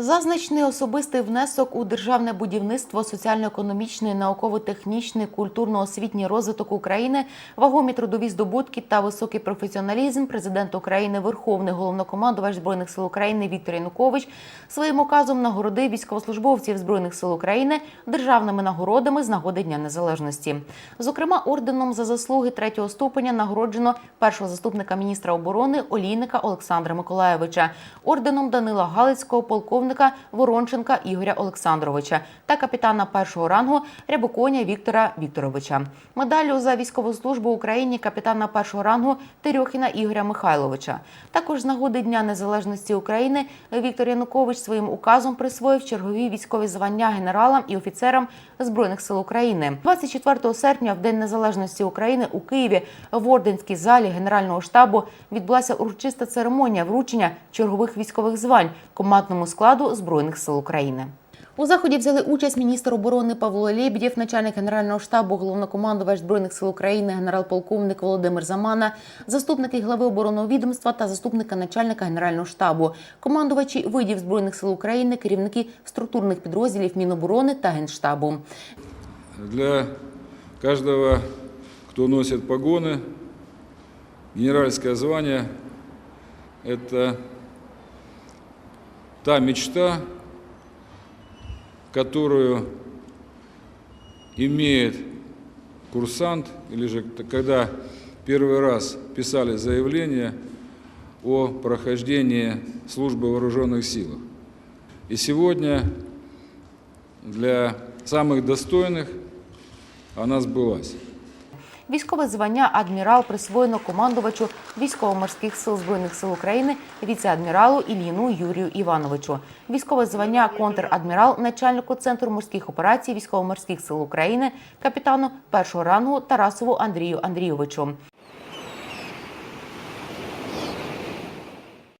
За значний особистий внесок у державне будівництво, соціально-економічний, науково-технічний, культурно-освітній розвиток України, вагомі трудові здобутки та високий професіоналізм президент України, Верховний головнокомандувач збройних сил України Віктор Янукович своїм указом нагородив військовослужбовців збройних сил України державними нагородами з нагоди Дня Незалежності. Зокрема, орденом за заслуги третього ступеня нагороджено першого заступника міністра оборони Олійника Олександра Миколаєвича, орденом Данила Галицького, полковника Воронченка Ігоря Олександровича та капітана першого рангу Рябоконя Віктора Вікторовича. Медаллю за військову службу Україні капітана першого рангу Терьохіна Ігоря Михайловича. Також з нагоди Дня Незалежності України Віктор Янукович своїм указом присвоїв чергові військові звання генералам і офіцерам Збройних сил України. 24 серпня, в День Незалежності України, у Києві в Орденській залі Генерального штабу відбулася урочиста церемонія вручення чергових військових звань командному складу Збройних сил України. У заході взяли участь міністр оборони Павло Лєбєдєв, начальник генерального штабу, головнокомандувач збройних сил України, генерал-полковник Володимир Замана, заступники глави оборонного відомства та заступника начальника генерального штабу, командувачі видів збройних сил України, керівники структурних підрозділів Міноборони та генштабу. Для каждого, кто носит погоны, генеральское звание – это та мечта, которую имеет курсант, или же когда первый раз писали заявление о прохождении службы в вооруженных силах. И сегодня для самых достойных она сбылась. Військове звання адмірал присвоєно командувачу військово-морських сил збройних сил України віце-адміралу Ільїну Юрію Івановичу. Військове звання контр-адмірал начальнику центру морських операцій військово-морських сил України капітану першого рангу Тарасову Андрію Андрійовичу.